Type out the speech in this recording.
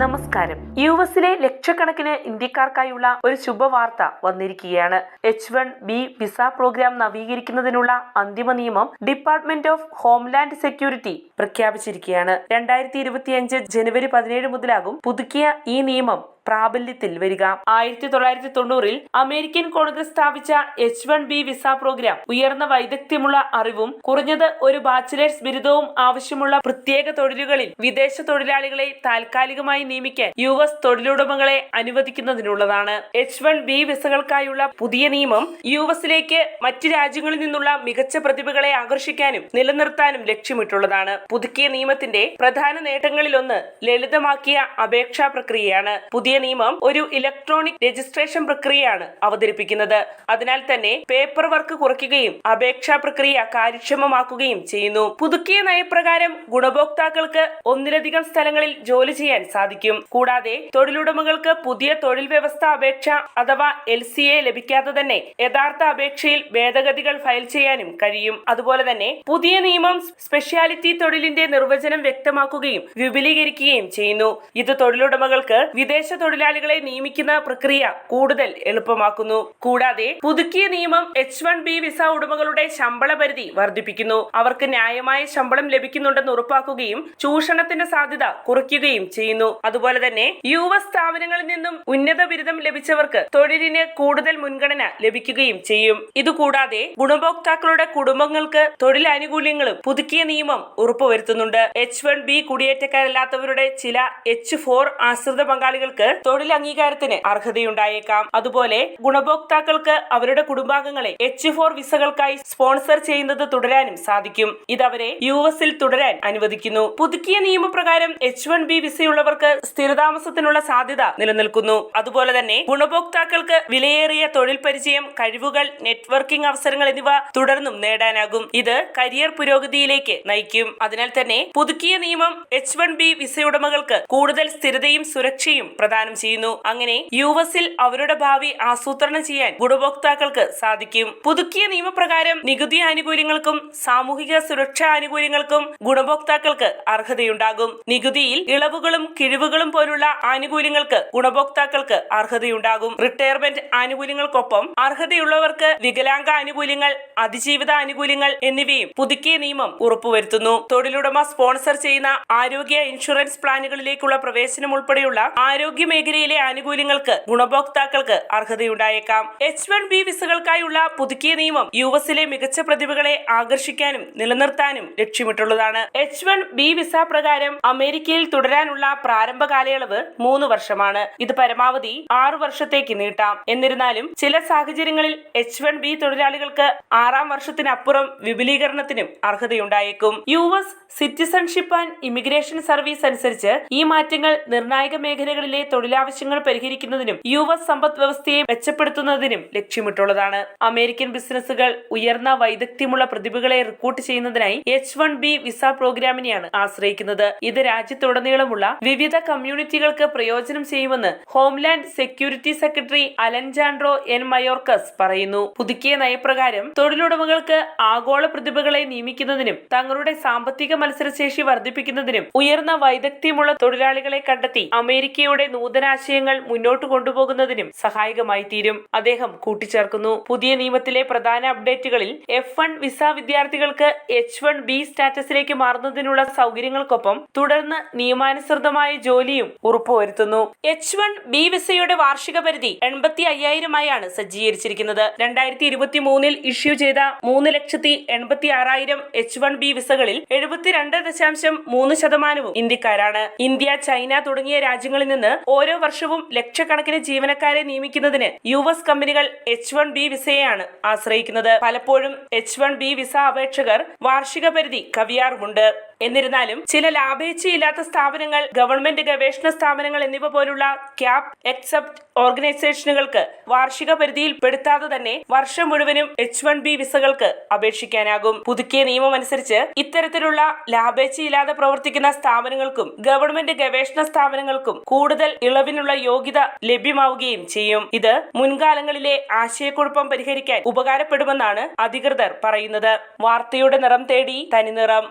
നമസ്കാരം. യു എസിലെ ലക്ഷക്കണക്കിന് ഇന്ത്യക്കാർക്കായുള്ള ഒരു ശുഭവാർത്ത വന്നിരിക്കുകയാണ്. H one B visa program നവീകരിക്കുന്നതിനുള്ള അന്തിമ നിയമം ഡിപ്പാർട്ട്മെന്റ് ഓഫ് ഹോംലാൻഡ് സെക്യൂരിറ്റി പ്രഖ്യാപിച്ചിരിക്കുകയാണ്. രണ്ടായിരത്തി ഇരുപത്തിയഞ്ച് ജനുവരി പതിനേഴ് മുതലാകും പുതുക്കിയ ഈ നിയമം. പ്രാബല്യത്തിൽ വരിക. ആയിരത്തി തൊള്ളായിരത്തി തൊണ്ണൂറിൽ അമേരിക്കൻ കോൺഗ്രസ് സ്ഥാപിച്ച H one B visa program ഉയർന്ന വൈദഗ്ധ്യമുള്ള അറിവും കുറഞ്ഞത് ഒരു ബാച്ചിലേഴ്സ് ബിരുദവും ആവശ്യമുള്ള പ്രത്യേക തൊഴിലുകളിൽ വിദേശ തൊഴിലാളികളെ താൽക്കാലികമായി നിയമിക്കാൻ യു എസ് തൊഴിലുടമകളെ അനുവദിക്കുന്നതിനുള്ളതാണ്. എച്ച് വൺ ബി വിസകൾക്കായുള്ള പുതിയ നിയമം യു എസിലേക്ക് മറ്റ് രാജ്യങ്ങളിൽ നിന്നുള്ള മികച്ച പ്രതിഭകളെ ആകർഷിക്കാനും നിലനിർത്താനും ലക്ഷ്യമിട്ടുള്ളതാണ്. പുതുക്കിയ നിയമത്തിന്റെ പ്രധാന നേട്ടങ്ങളിലൊന്ന് ലളിതമാക്കിയ അപേക്ഷാ പ്രക്രിയയാണ്. പുതിയ നിയമം ഒരു ഇലക്ട്രോണിക് രജിസ്ട്രേഷൻ പ്രക്രിയയാണ് അവതരിപ്പിക്കുന്നത്. അതിനാൽ തന്നെ പേപ്പർ വർക്ക് കുറയ്ക്കുകയും അപേക്ഷാ പ്രക്രിയ കാര്യക്ഷമമാക്കുകയും ചെയ്യുന്നു. പുതുക്കിയ നയപ്രകാരം ഗുണഭോക്താക്കൾക്ക് ഒന്നിലധികം സ്ഥലങ്ങളിൽ ജോലി ചെയ്യാൻ സാധിക്കും. കൂടാതെ തൊഴിലുടമകൾക്ക് പുതിയ തൊഴിൽ വ്യവസ്ഥ അപേക്ഷ അഥവാ എൽ സി എ ലഭിക്കാതെ തന്നെ യഥാർത്ഥ അപേക്ഷയിൽ ഭേദഗതികൾ ഫയൽ ചെയ്യാനും കഴിയും. അതുപോലെ തന്നെ പുതിയ നിയമം സ്പെഷ്യാലിറ്റി തൊഴിലിന്റെ നിർവചനം വ്യക്തമാക്കുകയും വിപുലീകരിക്കുകയും ചെയ്യുന്നു. ഇത് തൊഴിലുടമകൾക്ക് വിദേശ തൊഴിലാളികളെ നിയമിക്കുന്ന പ്രക്രിയ കൂടുതൽ എളുപ്പമാക്കുന്നു. കൂടാതെ പുതുക്കിയ നിയമം എച്ച് വൺ ബി വിസ ഉടമകളുടെ ശമ്പള പരിധി വർദ്ധിപ്പിക്കുന്നു. അവർക്ക് ന്യായമായ ശമ്പളം ലഭിക്കുന്നുണ്ടെന്ന് ഉറപ്പാക്കുകയും ചൂഷണത്തിന്റെ സാധ്യത കുറയ്ക്കുകയും ചെയ്യുന്നു. അതുപോലെ തന്നെ യു സ്ഥാപനങ്ങളിൽ നിന്നും ഉന്നത ബിരുദം ലഭിച്ചവർക്ക് തൊഴിലിന് കൂടുതൽ മുൻഗണന ലഭിക്കുകയും ചെയ്യും. ഇതുകൂടാതെ ഗുണഭോക്താക്കളുടെ കുടുംബങ്ങൾക്ക് തൊഴിൽ ആനുകൂല്യങ്ങളും പുതുക്കിയ നിയമം ഉറപ്പുവരുത്തുന്നുണ്ട്. എച്ച് വൺ ബി കുടിയേറ്റക്കാരല്ലാത്തവരുടെ ചില എച്ച് ഫോർ ആശ്രിത പങ്കാളികൾക്ക് തൊഴിൽ അംഗീകാരത്തിന് അർഹതയുണ്ടായേക്കാം. അതുപോലെ ഗുണഭോക്താക്കൾക്ക് അവരുടെ കുടുംബാംഗങ്ങളെ എച്ച് ഫോർ വിസകൾക്കായി സ്പോൺസർ ചെയ്യുന്നത് തുടരാനും സാധിക്കും. ഇതവരെ യു എസിൽ തുടരാൻ അനുവദിക്കുന്നു. പുതുക്കിയ നിയമപ്രകാരം എച്ച് വൺ ബി വിസയുള്ളവർക്ക് സ്ഥിരതാമസത്തിനുള്ള സാധ്യത നിലനിൽക്കുന്നു. അതുപോലെ തന്നെ ഗുണഭോക്താക്കൾക്ക് വിലയേറിയ തൊഴിൽ പരിചയം കഴിവുകൾ നെറ്റ്വർക്കിംഗ് അവസരങ്ങൾ എന്നിവ തുടർന്നും നേടാനാകും. ഇത് കരിയർ പുരോഗതിയിലേക്ക് നയിക്കും. അതിനാൽ തന്നെ പുതുക്കിയ നിയമം എച്ച് വൺ ബി വിസയുടമകൾക്ക് കൂടുതൽ സ്ഥിരതയും സുരക്ഷയും പ്രദാനം ചെയ്യുന്നു. അങ്ങനെ യു എസിൽ അവരുടെ ഭാവി ആസൂത്രണം ചെയ്യാൻ ഗുണഭോക്താക്കൾക്ക് സാധിക്കും. പുതുക്കിയ നിയമപ്രകാരം നികുതി ആനുകൂല്യങ്ങൾക്കും സാമൂഹിക സുരക്ഷാ ആനുകൂല്യങ്ങൾക്കും ഗുണഭോക്താക്കൾക്ക് അർഹതയുണ്ടാകും. നികുതിയിൽ ഇളവുകളും കിഴിവുകളും പോലുള്ള ആനുകൂല്യങ്ങൾക്ക് ഗുണഭോക്താക്കൾക്ക് അർഹതയുണ്ടാകും. റിട്ടയർമെന്റ് ആനുകൂല്യങ്ങൾക്കൊപ്പം അർഹതയുള്ളവർക്ക് വികലാംഗ ആനുകൂല്യങ്ങൾ അതിജീവിത ആനുകൂല്യങ്ങൾ എന്നിവയും പുതുക്കിയ നിയമം ഉറപ്പുവരുത്തുന്നു. തൊഴിലുടമ സ്പോൺസർ ചെയ്യുന്ന ആരോഗ്യ ഇൻഷുറൻസ് പ്ലാനുകളിലേക്കുള്ള പ്രവേശനം ഉൾപ്പെടെയുള്ള ആരോഗ്യ മേഖലയിലെ ആനുകൂല്യങ്ങൾക്ക് ഗുണഭോക്താക്കൾക്ക് അർഹതയുണ്ടായേക്കാം. എച്ച് വൺ ബി വിസകൾക്കായുള്ള പുതുക്കിയ നിയമം യു എസിലെ മികച്ച പ്രതിഭകളെ ആകർഷിക്കാനും നിലനിർത്താനും ലക്ഷ്യമിട്ടുള്ളതാണ്. എച്ച് വൺ ബി വിസ പ്രകാരം അമേരിക്കയിൽ തുടരാനുള്ള പ്രാരംഭ കാലയളവ് മൂന്ന് വർഷമാണ്. ഇത് പരമാവധി ആറു വർഷത്തേക്ക് നീട്ടാം. എന്നിരുന്നാലും ചില സാഹചര്യങ്ങളിൽ എച്ച് വൺ ബി തൊഴിലാളികൾക്ക് ആറാം വർഷത്തിനപ്പുറം വിപുലീകരണത്തിനും അർഹതയുണ്ടായേക്കും. U S citizenship and immigration service അനുസരിച്ച് ഈ മാറ്റങ്ങൾ നിർണായക മേഖലകളിലെ തൊഴിലാവശ്യങ്ങൾ പരിഹരിക്കുന്നതിനും യു എസ് സമ്പദ് വ്യവസ്ഥയെ മെച്ചപ്പെടുത്തുന്നതിനും ലക്ഷ്യമിട്ടുള്ളതാണ്. അമേരിക്കൻ ബിസിനസ്സുകൾ ഉയർന്ന വൈദഗ്ധ്യമുള്ള പ്രതിഭകളെ റിക്രൂട്ട് ചെയ്യുന്നതിനായി എച്ച് വൺ ബി വിസ പ്രോഗ്രാമിനെയാണ് ആശ്രയിക്കുന്നത്. ഇത് രാജ്യത്തുടനീളമുള്ള വിവിധ കമ്മ്യൂണിറ്റികൾക്ക് പ്രയോജനം ചെയ്യുമെന്ന് homeland security secretary Alejandro N Mayorkas പറയുന്നു. പുതുക്കിയ നയപ്രകാരം തൊഴിലുടമകൾക്ക് ആഗോള പ്രതിഭകളെ നിയമിക്കുന്നതിനും തങ്ങളുടെ സാമ്പത്തിക മത്സരശേഷി വർദ്ധിപ്പിക്കുന്നതിനും ഉയർന്ന വൈദഗ്ധ്യമുള്ള തൊഴിലാളികളെ കണ്ടെത്തി അമേരിക്കയുടെ നൂതനാശയങ്ങൾ മുന്നോട്ട് കൊണ്ടുപോകുന്നതിനും സഹായകമായി തീരും അദ്ദേഹം കൂട്ടിച്ചേർക്കുന്നു. പുതിയ നിയമത്തിലെ പ്രധാന അപ്ഡേറ്റുകളിൽ എഫ് വൺ വിസ വിദ്യാർത്ഥികൾക്ക് എച്ച് വൺ ബി സ്റ്റാറ്റസിലേക്ക് മാറുന്നതിനുള്ള സൗകര്യങ്ങൾക്കൊപ്പം തുടർന്ന് നിയമാനുസൃതമായ ജോലിയും ഉറപ്പുവരുത്തുന്നു. എച്ച് വൺ ബി വിസയുടെ വാർഷിക പരിധി എൺപത്തി അയ്യായിരമായാണ് സജ്ജീകരിച്ചിരിക്കുന്നത്. രണ്ടായിരത്തി ഇരുപത്തി മൂന്നിൽ ഇഷ്യൂ ചെയ്ത മൂന്ന് ലക്ഷത്തി എൺപത്തി ആറായിരം എച്ച് വൺ ബി വിസകളിൽ എഴുപത്തിരണ്ട് ദശാംശം മൂന്ന് ശതമാനവും ഇന്ത്യക്കാരാണ്. ഇന്ത്യ ചൈന തുടങ്ങിയ രാജ്യങ്ങളിൽ നിന്ന് ഓരോ വർഷവും ലക്ഷക്കണക്കിന് ജീവനക്കാരെ നിയമിക്കുന്നതിന് യു എസ് കമ്പനികൾ എച്ച് വൺ ബി വിസയെയാണ് ആശ്രയിക്കുന്നത്. പലപ്പോഴും എച്ച് വൺ ബി വിസ അപേക്ഷകർ വാർഷിക പരിധി കവിയാറുമുണ്ട്. എന്നിരുന്നാലും ചില ലാഭേച്ഛയില്ലാത്ത സ്ഥാപനങ്ങൾ ഗവൺമെന്റ് ഗവേഷണ സ്ഥാപനങ്ങൾ എന്നിവ പോലുള്ള ക്യാപ് എക്സെപ്റ്റ് ഓർഗനൈസേഷനുകൾക്ക് വാർഷിക പരിധിയിൽ പെടുത്താതെ തന്നെ വർഷം മുഴുവനും എച്ച് വൺ ബി വിസകൾക്ക് അപേക്ഷിക്കാനാകും. പുതുക്കിയ നിയമം അനുസരിച്ച് ഇത്തരത്തിലുള്ള ലാഭേച്ഛയില്ലാതെ പ്രവർത്തിക്കുന്ന സ്ഥാപനങ്ങൾക്കും ഗവൺമെന്റ് ഗവേഷണ സ്ഥാപനങ്ങൾക്കും കൂടുതൽ ഇളവിനുള്ള യോഗ്യത ലഭ്യമാവുകയും ചെയ്യും. ഇത് മുൻകാലങ്ങളിലെ ആശയക്കുഴപ്പം പരിഹരിക്കാൻ ഉപകാരപ്പെടുമെന്നാണ് അധികൃതർ പറയുന്നത്. വാർത്തയുടെ നിറം തേടി തനിനിറം.